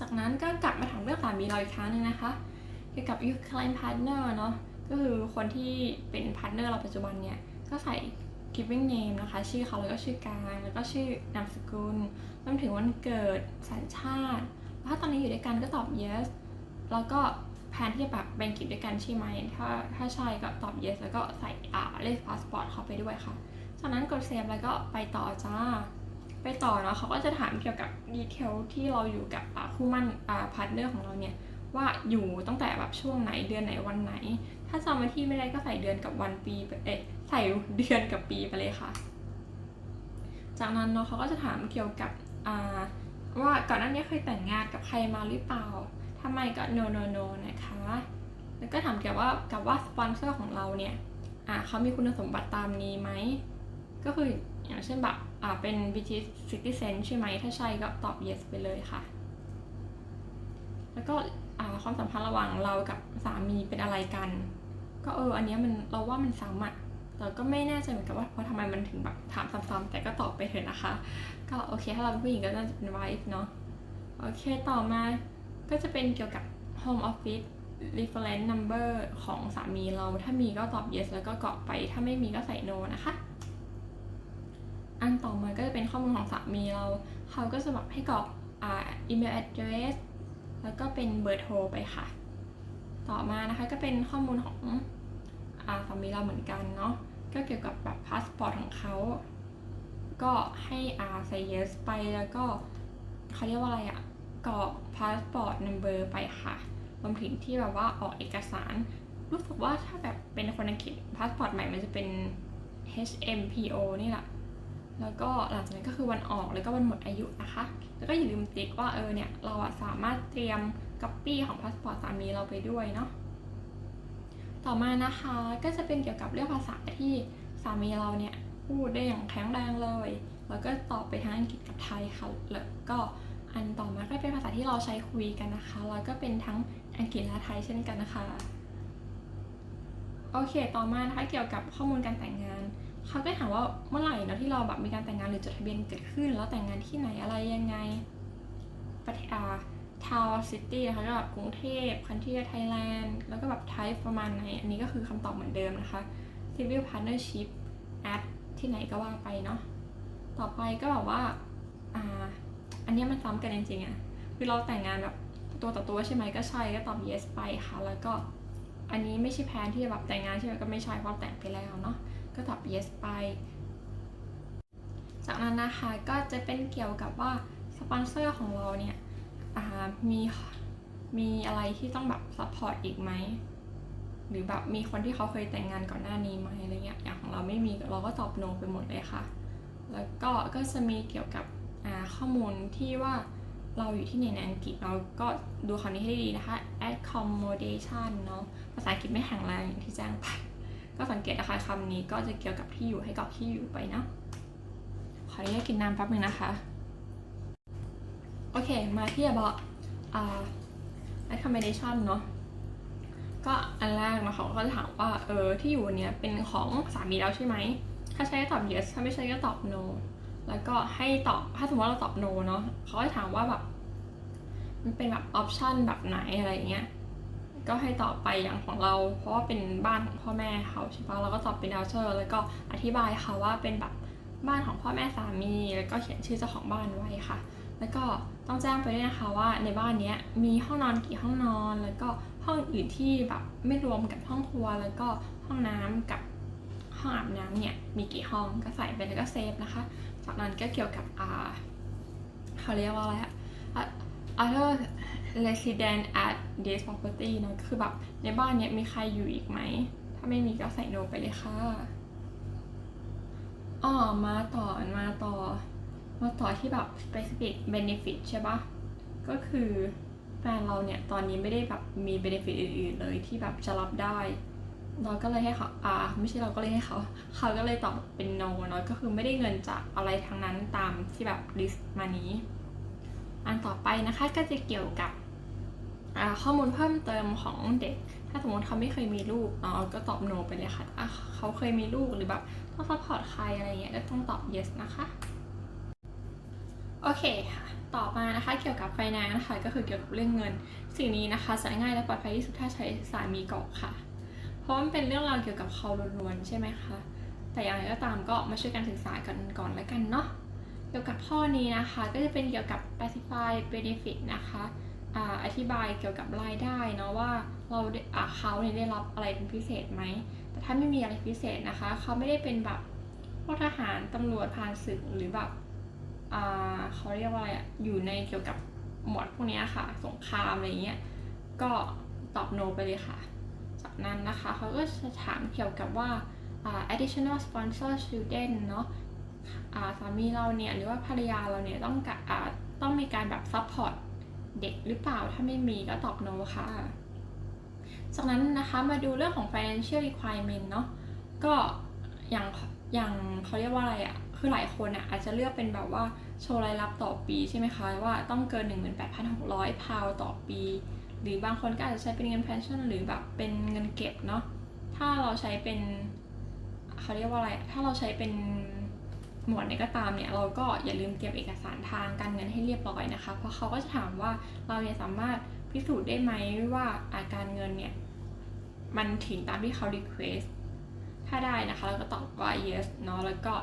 จากนั้นก็กลับมาถามเรื่องสามีเราอีกครั้งหนึงนะคะ เกี่ยวกับ Ukraine partner เนาะก็คือคนที่เป็นพาร์ทเนอร์เราปัจจุบันเนี่ย ก็ใส่ giving name นะคะ ชื่อเขาแล้วก็ชื่อกลางแล้วก็ชื่อนามสกุลรวมถึงวันเกิดสัญชาติ ถ้าตอนนี้อยู่ด้วยกันก็ตอบ yes แล้วก็แผนที่จะแบบเป็นกิจด้วยกันใช่ไหมถ้าถ้าใช่ก็ตอบ yes แล้วก็ใส่อ่าเลขพาสปอร์ตเข้าไปด้วยค่ะ จากนั้นกดเซฟแล้วก็ไปต่อจ้า ไปต่อเนาะเขาก็จะถามเกี่ยวกับดีเทลที่เราอยู่กับคู่มั่นพาร์ทเนอร์ของเราเนี่ยว่าอยู่ตั้งแต่แบบช่วงไหนเดือนไหนวันไหน ถ้าจำวันที่ไม่ได้ก็ใส่เดือนกับวันปีไปเอ๊ะใส่เดือนกับปีไปเลยค่ะ จากนั้นเนาะเขาก็จะถามเกี่ยวกับว่าก่อนหน้านี้เคยแต่งงานกับใครมาหรือเปล่าถ้าไม่ก็ no no no นะคะ แล้วก็ถามเกี่ยวว่ากับว่าสปอนเซอร์ของเราเนี่ย อ่าเขามีคุณสมบัติตามนี้ไหม ก็คือ อย่างเช่นแบบอ่าเป็น British citizen ใช่ไหม ถ้าใช่ก็ตอบ yes ไปเลยค่ะ แล้วก็อ่าความสัมพันธ์ระหว่างเรากับสามีเป็นอะไรกัน ก็เออ อันนี้มันเราว่ามันซ้ำอะแต่ก็ไม่แน่ใจเหมือนกันว่าเพราะทำไมมันถึงแบบถามซ้ำๆแต่ก็ตอบไปเถอะนะคะ ก็โอเค ถ้าเราเป็นผู้หญิงก็น่าจะเป็น wife เนาะ โอเค ต่อมาก็จะเป็นเกี่ยวกับ home office reference number ของสามีเรา ถ้ามีก็ตอบ yes แล้วก็กรอกไป ถ้าไม่มีก็ใส่ no นะคะ อันต่อมาก็จะเป็นข้อมูลของสามีเรา เขาก็จะแบบให้กรอกอ่า email address แล้วก็เป็นเบอร์โทรไปค่ะ ต่อมานะคะก็เป็นข้อมูลของอาสามีเราเหมือนกันเนาะ ก็เกี่ยวกับแบบพาสปอร์ตของเขา ก็ให้อาใส่ yes ไปแล้วก็เขาเรียกว่าอะไรอะกรอกพาสปอร์ต number ไปค่ะ รวมถึงที่แบบว่าออกเอกสาร รู้สึกว่าถ้าแบบเป็นคนอังกฤษพาสปอร์ตใหม่มันจะเป็น HMPO นี่แหละ แล้วก็หลังจากนั้นก็คือวันออกแล้วก็วันหมดอายุนะคะ แล้วก็อย่าลืมติ๊กว่าเออเนี่ยเราอะสามารถเตรียมกัปปี้ของพาสปอร์ตสามีเราไปด้วยเนาะ ต่อมานะคะก็จะเป็นเกี่ยวกับเรื่องภาษาที่สามีเราเนี่ยพูดได้อย่างแข็งแรงเลย แล้วก็ตอบไปทั้งอังกฤษกับไทยค่ะ แล้วก็อันต่อมาก็เป็นภาษาที่เราใช้คุยกันนะคะ แล้วก็เป็นทั้งอังกฤษและไทยเช่นกันนะคะ โอเค ต่อมานะคะเกี่ยวกับข้อมูลการแต่งงาน เขาก็ถามว่าเมื่อไหร่เนาะที่เราแบบมีการแต่งงานหรือจดทะเบียนเกิดขึ้น แล้วแต่งงานที่ไหนอะไรยังไงประเทศอ่าทาวซิตี้นะคะก็แบบกรุงเทพคันที่ไทยแลนด์ แล้วก็แบบไทป์ประมาณไหน อันนี้ก็คือคำตอบเหมือนเดิมนะคะ civil partnership at ที่ไหนก็ว่าไปเนาะต่อไปก็แบบว่าอ่า อันนี้มันซ้ำกันจริงๆอะคือเราแต่งงานแบบตัวต่อตัวใช่ไหมก็ใช่ก็ตอบ yes ไปค่ะ แล้วก็อันนี้ไม่ใช่แพลนที่จะแบบแต่งงานใช่ไหมก็ไม่ใช่เพราะแต่งไปแล้วเนาะ ก็ตอบ yes ไป จากนั้นนะคะก็จะเป็นเกี่ยวกับว่าสปอนเซอร์ของเราเนี่ยมีมีอะไรที่ต้องแบบซัพพอร์ตอีกไหมหรือแบบมีคนที่เขาเคยแต่งงานก่อนหน้านี้ไหมอะไรเงี้ยอย่างของเราไม่มีเราก็ตอบ no ไปหมดเลยค่ะ แล้วก็ก็จะมีเกี่ยวกับข้อมูลที่ว่าเราอยู่ที่ไหนในอังกฤษเราก็ดูคำนี้ให้ดีนะคะ accommodation เนาะภาษาอังกฤษไม่แข็งแรงอย่างที่แจ้งไป ก็สังเกตนะคะคำนี้ก็จะเกี่ยวกับที่อยู่ให้กรอกที่อยู่ไปนะ ขออนุญาตกินน้ำแป๊บนึงนะคะ โอเค มาที่ about อ่า accommodation เนาะก็อันแรกนะเขาก็จะถามว่าเออที่อยู่เนี้ยเป็นของสามีเราใช่ไหม ถ้าใช่ก็ตอบ yes ถ้าไม่ใช่ก็ตอบ no แล้วก็ให้ตอบถ้าสมมติว่าเราตอบ no เนาะเขาก็จะถามว่าแบบมันเป็นแบบออปชันแบบไหนอะไรอย่างเงี้ย ก็ให้ตอบไปอย่างของเรา เพราะว่าเป็นบ้านของพ่อแม่เขาใช่ปะเราก็ตอบเป็น answer แล้วก็อธิบายค่ะว่าเป็นแบบบ้านของพ่อแม่สามี แล้วก็เขียนชื่อเจ้าของบ้านไว้ค่ะ แล้วก็ต้องแจ้งไปด้วยนะคะว่าในบ้านนี้มีห้องนอนกี่ห้องนอน แล้วก็ห้องอื่นที่แบบไม่รวมกับห้องครัว แล้วก็ห้องน้ำกับห้องอาบน้ำเนี่ยมีกี่ห้องก็ใส่ไปแล้วก็เซฟนะคะ จากนั้นก็เกี่ยวกับอ่าเขาเรียกว่าอะไรอะอะ other resident at this property นอะคือแบบในบ้านเนี้ยมีใครอยู่อีกไหม ถ้าไม่มีก็ใส่ no ไปเลยค่ะอ๋อมาต่อมาต่อ มาต่อที่แบบ specific benefit ใช่ปะก็คือแฟนเราเนี่ย ตอนนี้ไม่ได้แบบมี benefit อื่นๆเลยที่แบบจะรับได้ เราก็เลยให้เขาอ่า ไม่ใช่เราก็เลยให้เขา เขาก็เลยตอบเป็น no เนาะก็คือไม่ได้เงินจากอะไรทั้งนั้นตามที่แบบ list มานี้ อันต่อไปนะคะก็จะเกี่ยวกับ ข้อมูลเพิ่มเติมของเด็ก ถ้าสมมติเขาไม่เคยมีลูกเนาะก็ตอบ no ไปเลยค่ะะเขาเคยมีลูกหรือแบบต้อง support ใครอะไรเงี้ยก็ต้องตอบ yes นะคะโอเคค่ะ ต่อมานะคะเกี่ยวกับไฟแนนซ์นะคะก็คือเกี่ยวกับเรื่องเงิน สิ่งนี้นะคะใช้ง่ายและปลอดภัยที่สุดถ้าใช้สามีกรอค่ะ เพราะมันเป็นเรื่องราวเกี่ยวกับเขาล้วนๆใช่ไหมคะแต่อย่างไรก็ตามก็มาช่วยกันศึกษากันก่อนแล้วกันเนาะเกี่ยวกับข้อนี้นะคะ ก็จะเป็นเกี่ยวกับ specify benefit นะคะ อธิบายเกี่ยวกับรายได้เนาะว่าเราเขาเนี่ยได้รับอะไรเป็นพิเศษไหม แต่ถ้าไม่มีอะไรพิเศษนะคะ เขาไม่ได้เป็นแบบพวกทหารตำรวจผ่านศึกหรือแบบเขาเรียกว่าอะไรอะอยู่ในเกี่ยวกับหมวดพวกนี้ค่ะ สงครามอะไรเงี้ย ก็ตอบ no ไปเลยค่ะ จากนั้นนะคะเขาก็จะถามเกี่ยวกับว่า additional sponsor student เนาะสามีเราเนี่ยหรือว่าภรรยาเราเนี่ยต้องอต้องมีการแบบซัพพอร์ต เด็กหรือเปล่าถ้าไม่มีก็ตอบ no ค่ะ จากนั้นนะคะมาดูเรื่องของ financial requirement เนาะก็อย่างอย่างเขาเรียกว่าอะไรอะ่ะคือหลายคนอะ่ะอาจจะเลือกเป็นแบบว่าโชว์รายรับต่อปีใช่ไหมคะ ว่าต้องเกิน 18,600 พาวต่อปี หรือบางคนก็อาจจะใช้เป็นเงิน pension หรือแบบเป็นเงินเก็บเนาะถ้าเราใช้เป็นเขาเรียกว่าอะไร ถ้าเราใช้เป็น หมวดไหนก็ตามเนี่ยเราก็อย่าลืมเตรียมเอกสารทางการเงินให้เรียบร้อยนะคะ เพราะเขาก็จะถามว่าเราเนี่ยสามารถพิสูจน์ได้ไหมว่าอาการเงินเนี่ยมันถึงตามที่เขา request ถ้าได้นะคะเราก็ตอบว่า yes เนาะแล้วก็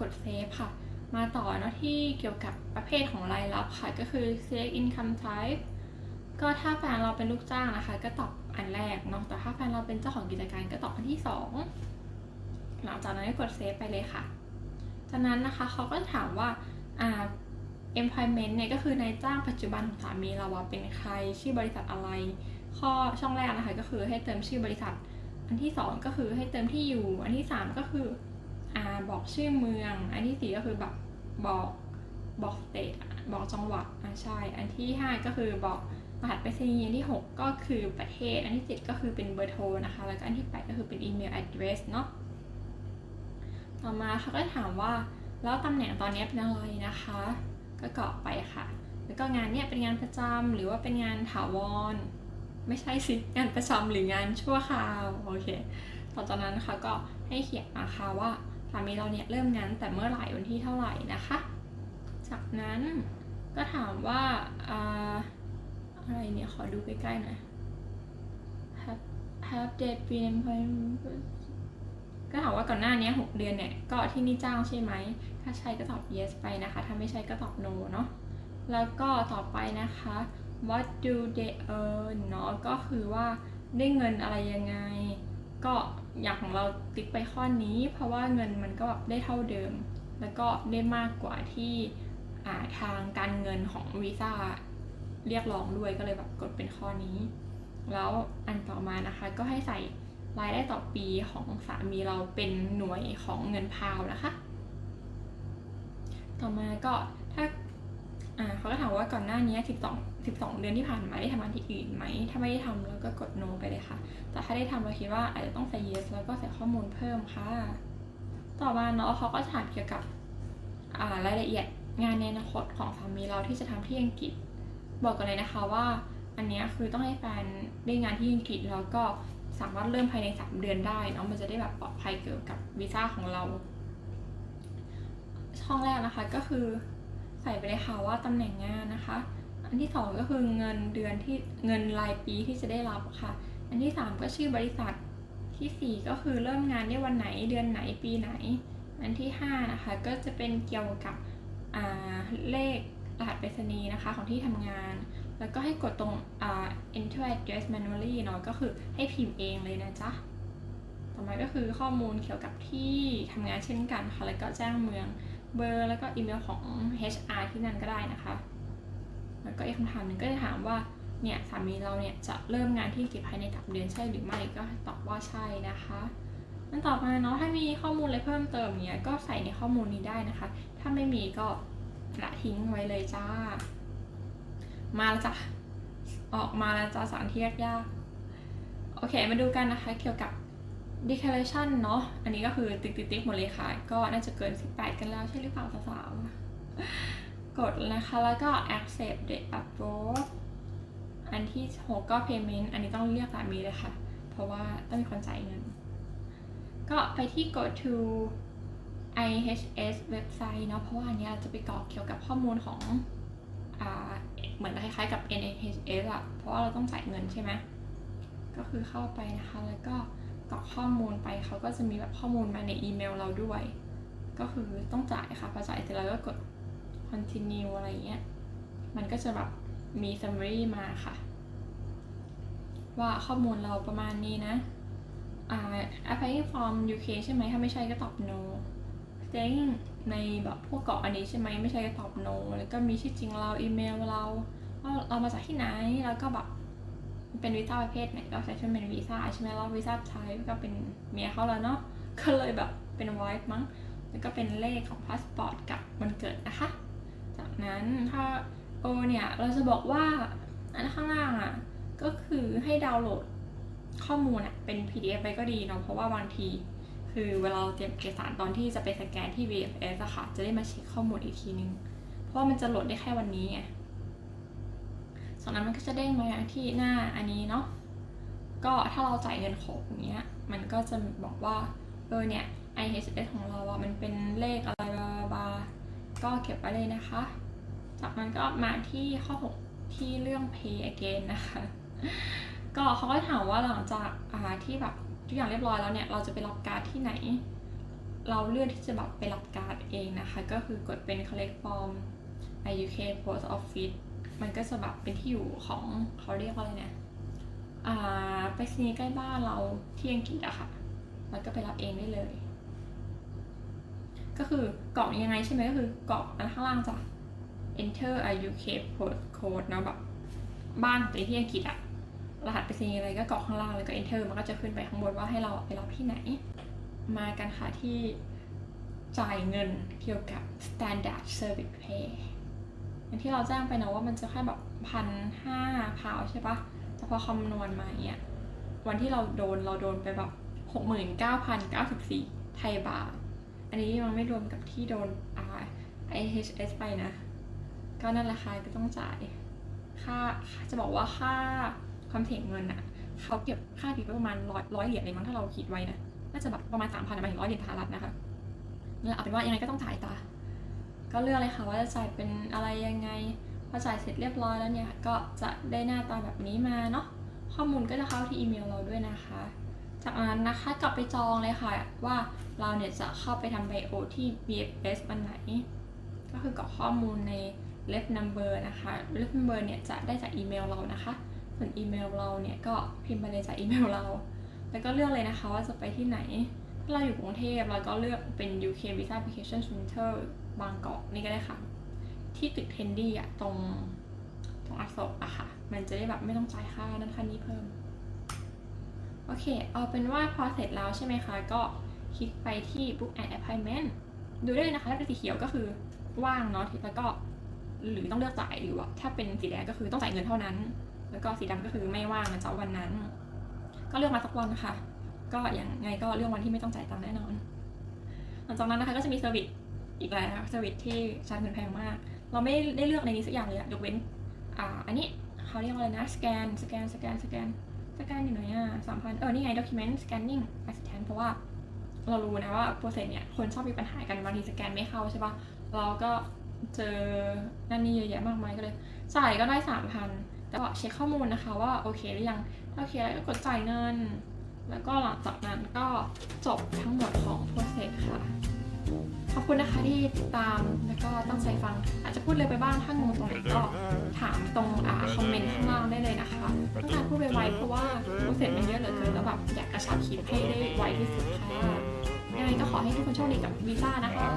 กด save ค่ะ มาต่อเนาะที่เกี่ยวกับประเภทของรายรับค่ะ ก็คือ select income type ก็ถ้าแฟนเราเป็นลูกจ้างนะคะ ก็ตอบอันแรกเนาะแต่ถ้าแฟนเราเป็นเจ้าของกิจการก็ตอบอันที่สองหลังจากนั้นก็กด save ไปเลยค่ะ จากนั้นนะคะเขาก็ถามว่าอ่า employment เนี่ยก็คือนายจ้างปัจจุบันของสามีเราว่าเป็นใครชื่อบริษัทอะไร ข้อช่องแรกนะคะก็คือให้เติมชื่อบริษัท อันที่สองก็คือให้เติมที่อยู่ อันที่สามก็คืออ่าบอกชื่อเมือง อันที่สี่ก็คือแบบบอกบอกสเตทบอกจังหวัดอ่าใช่ อันที่ห้าก็คือบอกรหัสไปรษณีย์อันที่หกก็คือประเทศ อันที่เจ็ดก็คือเป็นเบอร์โทรนะคะ แล้วก็อันที่แปดก็คือเป็นอีเมล address เนาะ ต่อมาเขาก็ถามว่าแล้วตำแหน่งตอนนี้เป็นอะไรนะคะ ก็กรอกไปค่ะ แล้วก็งานเนี่ยเป็นงานประจำหรือว่าเป็นงานถาวร ไม่ใช่สิงานประจำหรืองานชั่วคราวโอเคต่อจากนั้นนะคะก็ให้เขียนมาค่ะว่าสามีเราเนี่ยเริ่มงานแต่เมื่อไหร่วันที่เท่าไหร่นะคะ จากนั้นก็ถามว่าอ่าอะไรเนี่ยขอดูใกล้ๆหน่อย have have they been employed ก็ถามว่าก่อนหน้านี้ 6 เดือนเนี่ย ก็ที่นี่จ้างใช่ไหม ถ้าใช่ก็ตอบ yes ไปนะคะ ถ้าไม่ใช่ก็ตอบ no เนาะ แล้วก็ต่อไปนะคะ what do they earn เนาะ ก็คือว่าได้เงินอะไรยังไง ก็อย่างของเราติ๊กไปข้อนี้ เพราะว่าเงินมันก็แบบได้เท่าเดิม แล้วก็ได้มากกว่าที่ทางการเงินของวีซ่าเรียกร้องด้วยก็เลยแบบกดเป็นข้อนี้ แล้วอันต่อมานะคะก็ให้ใส่ รายได้ต่อปีของสามีเราเป็นหน่วยของเงินพาวนะคะ ต่อมาก็ถ้าเขาก็ถามว่าก่อนหน้านี้ 12 12 เดือนที่ผ่านมาได้ทำงานที่อื่นไหม ถ้าไม่ได้ทำแล้วก็กด no ไปเลยค่ะ แต่ถ้าได้ทำเราคิดว่าอาจจะต้องใส่ yes แล้วก็ใส่ข้อมูลเพิ่มค่ะ ต่อมาเนาะเขาก็ถามเกี่ยวกับรายละเอียดงานในอนาคตของสามีเราที่จะทำที่อังกฤษ บอกกันเลยนะคะว่าอันนี้คือต้องให้แฟนได้งานที่อังกฤษแล้วก็ สามารถเริ่มภายใน 3 เดือนได้เนาะมันจะได้แบบปลอดภัยเกี่ยวกับวีซ่าของเรา ช่องแรกนะคะก็คือใส่ไปเลยค่ะว่าตำแหน่งงานนะคะ อันที่สองก็คือเงินเดือนที่เงินรายปีที่จะได้รับค่ะ อันที่สามก็ชื่อบริษัทที่สี่ก็คือเริ่มงานได้วันไหนเดือนไหนปีไหน อันที่ห้านะคะก็จะเป็นเกี่ยวกับเลขรหัสไปรษณีย์นะคะของที่ทำงาน แล้วก็ให้กดตรง enter address manually เนาะก็คือให้พิมพ์เองเลยนะจ๊ะ ต่อมาก็คือข้อมูลเกี่ยวกับที่ทำงานเช่นกันค่ะ แล้วก็แจ้งเมืองเบอร์แล้วก็อีเมลของ HR ที่นั่นก็ได้นะคะ แล้วก็อีกคำถามหนึ่งก็จะถามว่าเนี่ยสามีเราเนี่ยจะเริ่มงานที่กฤษภายในสามเดือนใช่หรือไม่ก็ตอบว่าใช่นะคะนั่นต่อมาเนาะถ้ามีข้อมูลอะไรเพิ่มเติมเนี่ยก็ใส่ในข้อมูลนี้ได้นะคะ ถ้าไม่มีก็ละทิ้งไว้เลยจ้า มาแล้วจ้ะ ออกมาแล้วจ้าสารที่ยากๆ โอเค มาดูกันนะคะ เกี่ยวกับ declaration เนาะ อันนี้ก็คือติ๊กติ๊กติ๊กหมดเลยค่ะ ก็น่าจะเกิน 18 กันแล้วใช่หรือเปล่าสาวๆ กดนะคะ แล้วก็ accept the above อันที่ 6 ก็ payment อันนี้ต้องเรียกสามีเลยค่ะ เพราะว่าต้องมีคนจ่ายเงิน ก็ไปที่ go to IHS เว็บไซต์เนาะ เพราะว่าอันนี้เราจะไปกรอกเกี่ยวกับข้อมูลของอ่า เหมือนคล้ายๆกับ NHS อะเพราะว่าเราต้องจ่ายเงินใช่ไหมก็คือเข้าไปนะคะ แล้วก็กรอกข้อมูลไปเขาก็จะมีแบบข้อมูลมาในอีเมลเราด้วย ก็คือต้องจ่ายค่ะพอจ่ายเสร็จแล้วก็กด continue อะไรเงี้ย มันก็จะแบบมี summary มาค่ะ ว่าข้อมูลเราประมาณนี้นะอ่า applying from UK ใช่ไหมถ้าไม่ใช่ก็ตอบ no staying ในแบบพวกเกาะอันนี้ใช่ไหมไม่ใช่ตอบ no แล้วก็มีชื่อจริงเราอีเมลเราว่าเรามาจากที่ไหนแล้วก็แบบเป็นวีซ่าประเภทไหนก็ใช้ชื่อเป็นวีซ่าใช่ไหมแล้ววีซ่าไทยก็เป็นเมียเขาแล้วเนาะก็เลยแบบเป็น wife มั้งแล้วก็เป็นเลขของพาสปอร์ตกับวันเกิดนะคะ จากนั้นถ้าโอเนี่ยเราจะบอกว่าอันข้างล่างอะก็คือให้ดาวน์โหลดข้อมูลอะเป็น PDF ไปก็ดีเนาะเพราะว่าบางที คือเวลาเราเตรียมเอกสารตอนที่จะไปสแกนที่ VFS อะค่ะ จะได้มาเช็คข้อมูลอีกทีนึง เพราะว่ามันจะโหลดได้แค่วันนี้ไงจากนั้นมันก็จะเด้งมาที่หน้าอันนี้เนาะ ก็ถ้าเราจ่ายเงินครบอย่างเงี้ย มันก็จะบอกว่า เออเนี่ย IHS ของเราอะมันเป็นเลขอะไรบาบาบลาก็เก็บไว้เลยนะคะ จากนั้นก็มาที่ข้อ 6 ที่เรื่อง pay again นะคะ ก็เขาก็ถามว่าหลังจากอ่าที่แบบ กอย่างเรียบร้อยแล้วเนี่ยเราจะไปรับการ์ดที่ไหน เราเลือกที่จะแบบไปรับการ์ดเองนะคะ ก็คือกดเป็น collect from UK post office มันก็จะแบบเป็นที่อยู่ของเขาเรียกว่าอะไรเนี่ยอ่าไปสนีใกล้บ้านเราที่อังกฤษอะค่ะแล้วก็ไปรับเองได้เลย ก็คือกรอกยังไงใช่ไหมก็คือกรอกอันข้างล่างจ้ะ enter a UK postcode เนาะแบบบ้านไปที่อังกฤษอะ รหัสไปรษณีย์อะไรก็กรอกข้างล่างแล้วก็ enter มันก็จะขึ้นไปข้างบนว่าให้เราไปรับที่ไหน มากันค่ะที่จ่ายเงินเกี่ยวกับ standard service pay อย่างที่เราแจ้งไปนะว่ามันจะแค่แบบพันห้าพาวใช่ปะแต่พอคำนวณมาเงี้ยวันที่เราโดนเราโดนไปแบบหกหมื่นเก้าพันเก้าสิบสี่ไทยบาท อันนี้มันไม่รวมกับที่โดน IHS ไปนะ ก็นั่นแหละค่ะก็ต้องจ่าย ค่าจะบอกว่าค่า ความเสี่ยงเงินอะเขาเก็บค่าดีไว้ประมาณร้อยร้อยเหรียญเลยมั้งถ้าเราคิดไว้นะน่าจะแบบประมาณสามพันหมายถึงร้อยเหรียญสหรัฐนะคะนั่นแหละเอาเป็นว่ายังไงก็ต้องจ่ายตา ก็เลือกเลยค่ะว่าจะจ่ายเป็นอะไรยังไงพอจ่ายเสร็จเรียบร้อยแล้วเนี่ยก็จะได้หน้าตาแบบนี้มาเนาะข้อมูลก็จะเข้าที่อีเมลเราด้วยนะคะ จากนั้นนะคะกลับไปจองเลยค่ะว่าเราเนี่ยจะเข้าไปทำไบโอที่ BFS วันไหน ก็คือกรอกข้อมูลใน left number นะคะ left number เนี่ยจะได้จากอีเมลเรานะคะ ส่วนอีเมลเราเนี่ยก็พิมพ์ไปเลยจากอีเมลเรา แล้วก็เลือกเลยนะคะว่าจะไปที่ไหนถ้าเราอยู่กรุงเทพเราก็เลือกเป็น UK Visa Application Center บางกอกนี่ก็ได้ค่ะ ที่ตึกเทนดี้อะตรงตรงอโศกอะค่ะ มันจะได้แบบไม่ต้องจ่ายค่านั่นค่านี้เพิ่ม โอเค เอาเป็นว่าพอเสร็จแล้วใช่ไหมคะ ก็คลิกไปที่ book an appointment ดูได้เลยนะคะ ถ้าเป็นสีเขียวก็คือว่างเนาะแล้วก็หรือต้องเลือกจ่ายหรือว่าถ้าเป็นสีแดงก็คือต้องจ่ายเงินเท่านั้น แล้วก็สีดำก็คือไม่ว่างนะจ๊ะวันนั้น ก็เลือกมาสักวันนะคะ ก็อย่างไงก็เลือกวันที่ไม่ต้องจ่ายตังค์แน่นอน หลังจากนั้นนะคะก็จะมีเซอร์วิสอีกแล้วเซอร์วิสที่ชาร์จเงินแพงมาก เราไม่ได้เลือกในนี้สักอย่างเลยอะยกเว้นอ่าอันนี้เขาเรียกว่าอะไรนะสแกนสแกนสแกนสแกนสแกนอยู่ไหนอะสามพันเออนี่ไง document scanning assistant เพราะว่าเรารู้นะว่าโปรเซสเนี่ยคนชอบมีปัญหากันบางทีสแกนไม่เข้าใช่ปะเราก็เจอนั่นนี่เยอะแยะมากมายก็เลยจ่ายก็ได้สามพัน แต่ก็เช็คข้อมูลนะคะว่าโอเคหรือยังโอเคแล้วก็กดจ่ายเงิน แล้วก็หลังจากนั้นก็จบทั้งหมดของโปรเซสค่ะ ขอบคุณนะคะที่ติดตามแล้วก็ตั้งใจฟัง อาจจะพูดเร็วไปบ้างถ้างงตรงไหนก็ถามตรงอ่าคอมเมนต์ข้างล่างได้เลยนะคะต้องการพูดไวๆเพราะว่าโปรเซสมันเยอะเหลือเกินแล้วแบบอยากกระชับคลิปให้ได้ไวที่สุดค่ะยังไงก็ขอให้ทุกคนโชคดีกับวีซ่านะคะ